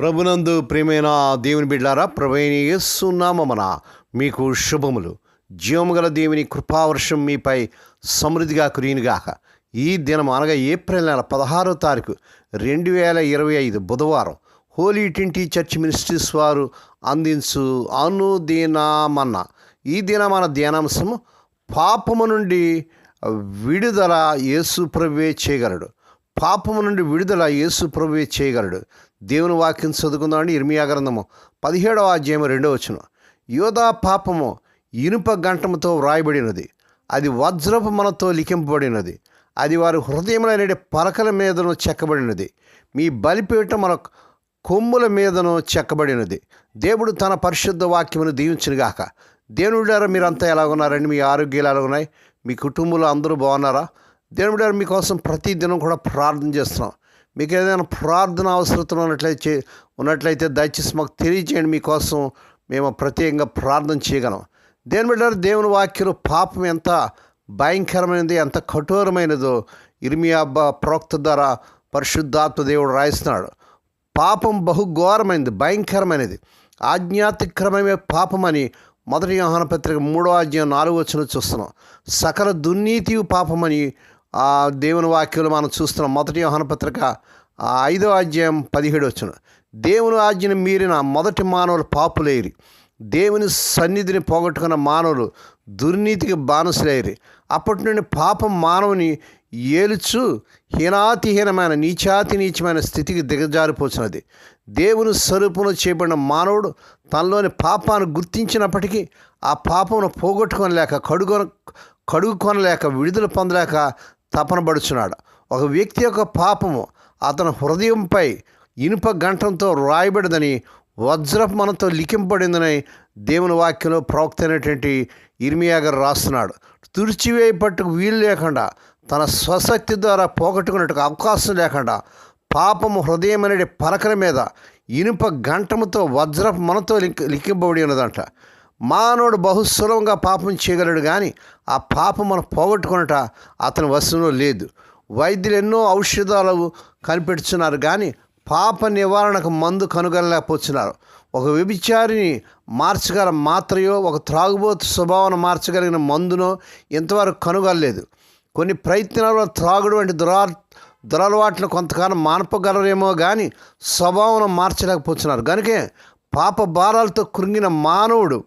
ప్రభునందు ప్రియమైన దేవుని బిడ్డారా ప్రభుని యేసునామమున మీకు శుభములు. జీవముగల దేవుని కృపావర్షం మీపై సమృద్ధిగా కురియునుగాక. ఈ దినం అనగా ఏప్రిల్ నెల పదహారో తారీఖు రెండు వేల ఇరవై ఐదు బుధవారం హోలీ ట్వంటీ చర్చ్ మినిస్ట్రీస్ వారు అందించు అనుదినమన్న. ఈ దినమన ధ్యానాంశము పాపము నుండి విడుదల యేసు ప్రభువే చేయగలడు. పాపము నుండి విడుదల యేసు ప్రభువే చేయగలడు. దేవుని వాక్యం చదువుకుందామండి. ఇర్మియా గ్రంథము పదిహేడవ అధ్యాయం రెండవ వచ్చిన యోధా పాపము ఇనుప గంటముతో వ్రాయబడినది. అది వజ్రపు మనతో లిఖింపబడినది. అది వారి హృదయములైన పలకల మీదను చెక్కబడినది. మీ బలిపీఠం మన కొమ్ముల మీదను చెక్కబడినది. దేవుడు తన పరిశుద్ధ వాక్యమును దీవించినగాక దేవుడారా మీరంతా ఎలా ఉన్నారండి మీ ఆరోగ్యాలు ఎలా ఉన్నాయి మీ కుటుంబంలో అందరూ బాగున్నారా? దేవుడారు మీకోసం ప్రతి దినం కూడా ప్రార్థన చేస్తున్నాం. మీకు ఏదైనా ప్రార్థన అవసరం ఉన్నట్లయితే ఉన్నట్లయితే దయచేసి మాకు తెలియజేయండి మీకోసం మేము ప్రత్యేకంగా ప్రార్థన చేయగలం. దేని బిడ్డారు దేవుని వాక్యం పాపం ఎంత భయంకరమైనది ఎంత కఠోరమైనదో ఇర్మియా ప్రవక్త ద్వారా పరిశుద్ధాత్మ దేవుడు రాయిస్తున్నాడు. పాపం బహుఘోరమైనది భయంకరమైనది. ఆజ్ఞాతిక్రమమే పాపమని మొదటి వ్యవహాన పత్రిక మూడో అధ్యాయం నాలుగో వచ్చిన చూస్తున్నాం. సకల దుర్నీతి పాపమని దేవుని వాక్యంలో మనం చూస్తున్న మొదటి యోహన పత్రిక ఆ ఐదో అధ్యాయం పదిహేడు వచ్చిన దేవుని ఆజ్ఞను మీరిన మొదటి మానవులు పాపులేరి దేవుని సన్నిధిని పోగొట్టుకున్న మానవులు దుర్నీతికి బానిసలేరి. అప్పటి నుండి పాపం మానవుని ఏలుచు హీనాతిహీనమైన నీచాతి నీచమైన స్థితికి దిగజారిపోతున్నది దేవుని స్వరూపంలో చేయబడిన మానవుడు తనలోని పాపాన్ని గుర్తించినప్పటికీ ఆ పాపమును పోగొట్టుకొనలేక కడుగొన కడుగుకొనలేక విడుదల పొందలేక తపనబడుచున్నాడు ఒక వ్యక్తి యొక్క పాపము అతని హృదయంపై ఇనుప గంటంతో రాయబడిదని వజ్రపు మనతో లిఖింపడిందని దేవుని వాక్యంలో ప్రవక్త అయినటువంటి ఇర్మియా గారు రాస్తున్నాడు. తుడిచివేయ పట్టుకు వీలు లేకుండా తన స్వశక్తి ద్వారా పోగొట్టుకున్నట్టుకు అవకాశం లేకుండా పాపము హృదయం అనే పలకల మీద ఇనుప గంటముతో వజ్రపు మనతో లింక్ లిఖింపబడి ఉన్నదంట. మానవుడు బహుసులభంగా పాపం చేయగలడు కానీ ఆ పాపం మనం పోగొట్టుకున్నట అతని వశంలో లేదు. వైద్యులు ఎన్నో ఔషధాలు కనిపెడుతున్నారు కానీ పాప నివారణకు మందు కనుగొనలేకపోతున్నారు. ఒక వ్యభిచారిని మార్చగల మాత్రయో ఒక త్రాగుబోతు స్వభావం మార్చగలిగిన మందునో ఇంతవరకు కనుగొనలేదు. కొన్ని ప్రయత్నాల్లో త్రాగుడు వంటి దురా దురలవాట్లు కొంతకాలం మానపగలరేమో కానీ స్వభావం మార్చలేకపోతున్నారు. కనుకే పాప భారాలతో కృంగిన మానవుడు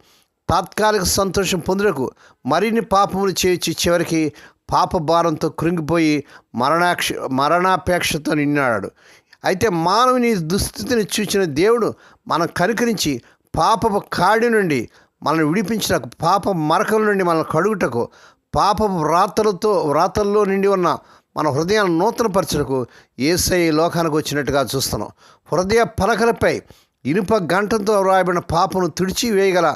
తాత్కాలిక సంతోషం పొందుటకు మరిన్ని పాపములు చేయించి చివరికి పాప భారంతో కృంగిపోయి మరణాక్ష మరణాపేక్షతో నిన్నాడు అయితే మానవుని దుస్థితిని చూచిన దేవుడు మనం కనుకరించి పాపపు కాడి నుండి మనల్ని విడిపించటకు పాప మరకల నుండి మనల్ని కడుగుటకు పాపపు వ్రాతలతో వ్రాతల్లో నిండి ఉన్న మన హృదయాన్ని నూతనపరచుటకు ఏసై లోకానికి వచ్చినట్టుగా చూస్తున్నాం. హృదయ పలకలపై ఇనుప గంటంతో వ్రాయబడిన పాపను తుడిచి వేయగల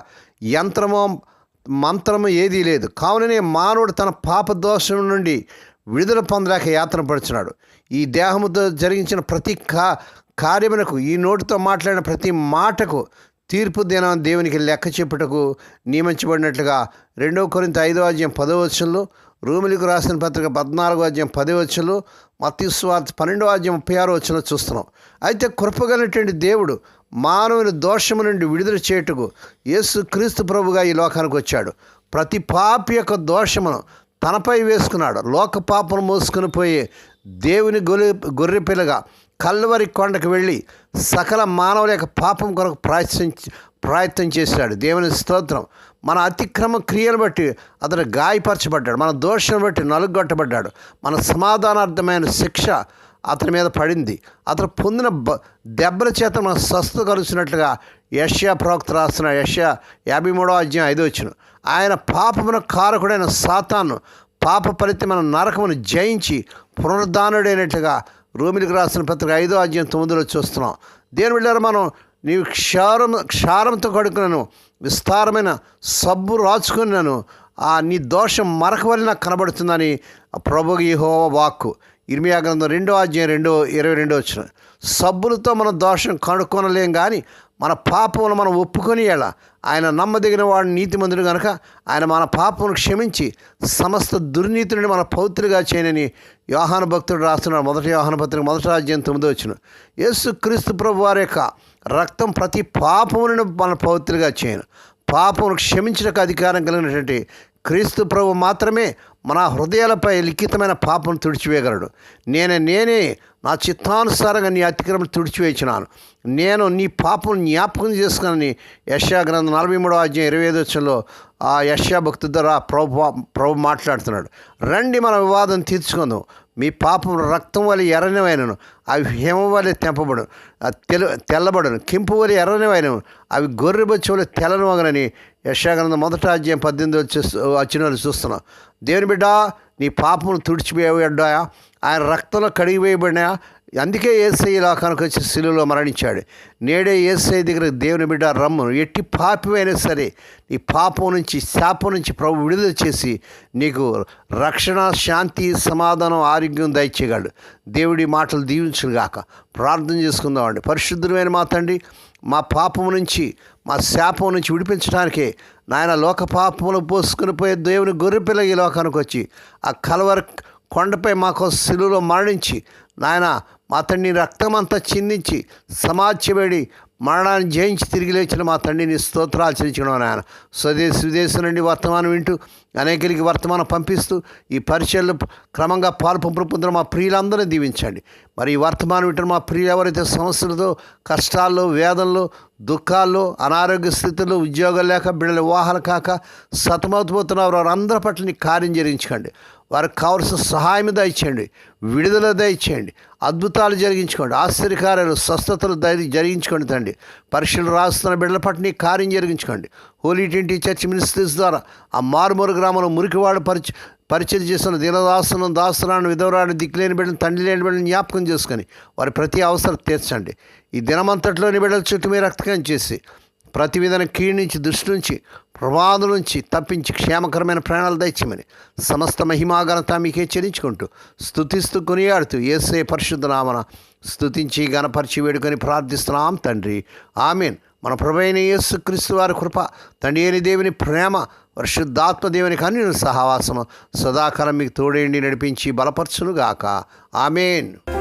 యంత్రమో మంత్రము ఏదీ లేదు. కావుననే మానవుడు తన పాప దోషం నుండి విడుదల పొందలేక యాతన పడుచున్నాడు ఈ దేహముతో జరిగించిన ప్రతి కా కార్యమునకు ఈ నోటితో మాట్లాడిన ప్రతి మాటకు తీర్పు దినం దేవునికి లెక్క చెప్పుటకు నియమించబడినట్లుగా రెండవ కొరింత ఐదో అధ్యాయం పదో వచ్చంలో రూములకు రాసిన పత్రిక పద్నాలుగో అధ్యాయం పదో వచ్చలు మత్స్వార్త పన్నెండో అధ్యాయం ముప్పై ఆరో వచ్చంలో చూస్తున్నాం. అయితే కృపగలిగినటువంటి దేవుడు మానవుని దోషము నుండి విడుదల చేయుటకు యేసు క్రీస్తు ప్రభుగా ఈ లోకానికి వచ్చాడు. ప్రతి పాపి యొక్క దోషమును తనపై వేసుకున్నాడు. లోక పాపను మోసుకుని పోయి దేవుని గొర్రె గొర్రె పిల్లగా కల్వరి కొండకు వెళ్ళి సకల మానవుల యొక్క పాపం కొరకు ప్రయత్నం ప్రయత్నం చేశాడు. దేవుని స్తోత్రం మన అతిక్రమ క్రియను బట్టి అతను గాయపరచబడ్డాడు. మన దోషం బట్టి నలుగొట్టబడ్డాడు. మన సమాధానార్థమైన శిక్ష అతని మీద పడింది. అతను పొందిన బ దెబ్బల చేత మనం స్వస్థత కలుసినట్లుగా యష్యా ప్రవక్త రాస్తున్న యష్యా యాభై మూడో అధ్యాయం ఐదో వచ్చిన. ఆయన పాపమున కారకుడైన సాతాను పాప ఫలితమైన నరకమును జయించి పునరుద్ధానుడైనట్లుగా రోమిలికి రాసిన పత్రిక ఐదో అధ్యాయం తొమ్మిదిలో చూస్తున్నాం. దేని వెళ్ళారు మనం నీవు క్షారం క్షారంతో కడుకున్నాను విస్తారమైన సబ్బు రాచుకున్నాను ఆ నీ దోషం మరక వల్ల నాకు కనబడుతుందని ప్రభు యెహోవా వాక్కు. ఇర్మియా గ్రంథం రెండో అధ్యాయం రెండో ఇరవై రెండో వచ్చిన సబ్బులతో మన దోషం కనుక్కొనలేం కానీ మన పాపమును మనం ఒప్పుకొని ఎలా? ఆయన నమ్మదగిన వాడు నీతిమంతుడు కనుక ఆయన మన పాపమును క్షమించి సమస్త దుర్నీతిని మన పౌత్రులుగా చేయనని యోహాన భక్తుడు రాస్తున్నాడు. మొదటి యోహాన పత్రిక మొదటి రాజ్యం తొమ్మిదో వచ్చిన యేసు క్రీస్తు ప్రభు వారి యొక్క రక్తం ప్రతి పాపములను మన పవిత్రుగా చేయను. పాపమును క్షమించడానికి అధికారం కలిగినటువంటి క్రీస్తు ప్రభు మాత్రమే మన హృదయాలపై లిఖితమైన పాపం తుడిచివేయగలడు. నేను నేనే నా చిత్తానుసారంగా నీ అతిక్రమం తుడిచివేచినాను. నేను నీ పాపం జ్ఞాపకం చేసుకుని యశా గ్రంథం నలభై మూడో అధ్యాయం ఇరవై ఐదు వచ్చంలో ఆ యశా భక్తు ద్వారా ప్రభు ప్రభు మాట్లాడుతున్నాడు. రండి మన వివాదం తీర్చుకుందాం. మీ పాపం రక్తం వల్ల ఎర్రనివైనను అవి హిమ వల్ల తెంపబడు తెలు తెల్లబడును కింపు వల్ల ఎర్రనివైనను అవి గొర్రెబొచ్చి వల్ల తెల్లనవగనని యశాగ్రంథం మొదట అధ్యాయం పద్దెనిమిది వచ్చి వచ్చిన వాళ్ళు చూస్తున్నాం. దేవుని బిడ్డ నీ పాపమును తుడిచిపోయాడా ఆయన రక్తంలో కడిగివేయబడినా అందుకే ఏసై ఇలా లోకానికి వచ్చి శిలువలో మరణించాడు. నేడే ఏసై దగ్గర దేవుని బిడ్డ రమ్ము. ఎట్టి పాపమైనా సరే నీ పాపం నుంచి శాపం నుంచి ప్రభు విడుదల చేసి నీకు రక్షణ శాంతి సమాధానం ఆరోగ్యం దయచేయగలడు. దేవుడి మాటలు దీవించుగాక ప్రార్థన చేసుకుందామండి. పరిశుద్ధమైన మాతండి మా పాపం నుంచి మా శాపం నుంచి విడిపించడానికే నాయన లోక పాపములు పోసుకుని పోయే దేవుని గొర్రెపిల్ల ఈ లోకానికి వచ్చి ఆ కలవర్ కొండపై మాకు సిలువలో మరణించి నాయన మా తండ్రి రక్తమంతా చిందించి సమాధ్యబడి మరణాన్ని జయించి తిరిగి లేచిన మా తండ్రిని స్తోత్రాలు చెల్లించడం ఆయన స్వదేశ విదేశం నుండి వర్తమానం వింటూ అనేకరికి వర్తమానం పంపిస్తూ ఈ పరిచయలు క్రమంగా పాలు పంపుతున్న మా ప్రియులందరినీ దీవించండి. మరి ఈ వర్తమానం వింటున్న మా ప్రియులు ఎవరైతే సమస్యలతో కష్టాల్లో వేదనలో దుఃఖాల్లో అనారోగ్య స్థితిలో ఉద్యోగాలు లేక బిడ్డల వివాహాలు కాక సతమవుతుపోతున్నారు వారందరి పట్ల నీ కార్యం జరిగించకండి. వారికి కావలసిన సహాయం దయచేయండి. విడుదల దయచేయండి. అద్భుతాలు జరిగించుకోండి. ఆశ్చర్యకార్యాలు స్వస్థతలు దయ జరిగించుకోండి తండ్రి. పరీక్షలు రాస్తున్న బిడ్డల పట్టిని కార్యం జరిగించుకోండి. హోలీ ట్వంటీ చర్చ్ మినిస్ట్రీస్ ద్వారా ఆ మారుమూరు గ్రామంలో మురికివాడు పరిచ పరిచయం చేసిన దినదాసులను దాసులను విధవరాన్ని దిక్కులేని బిడ్డను తండ్రి లేని బిడ్డను జ్ఞాపకం చేసుకొని వారి ప్రతి అవసరం తీర్చండి. ఈ దినమంతట్లోని బిడ్డల చుట్టూ మీరు రక్తకం చేసి ప్రతి విధమైన కీడు నుంచి దృష్టి నుంచి ప్రమాదం నుంచి తప్పించి క్షేమకరమైన ప్రాణాలు దయచేయమని సమస్త మహిమాఘనత మీకే చెల్లించుకుంటూ స్థుతిస్తూ కొనియాడుతూ ఏసే పరిశుద్ధ నామన స్తుతించి గణపరిచి వేడుకొని ప్రార్థిస్తున్నాం తండ్రి. ఆమెన్. మన ప్రభైన యేసుక్రీస్తు వారి కృప తండ్రి అయిన దేవుని ప్రేమ పరిశుద్ధాత్మ దేవుని కానీ సహవాసము సదాకాలం మీకు తోడేండి నడిపించి బలపరచునుగాక. ఆమెన్.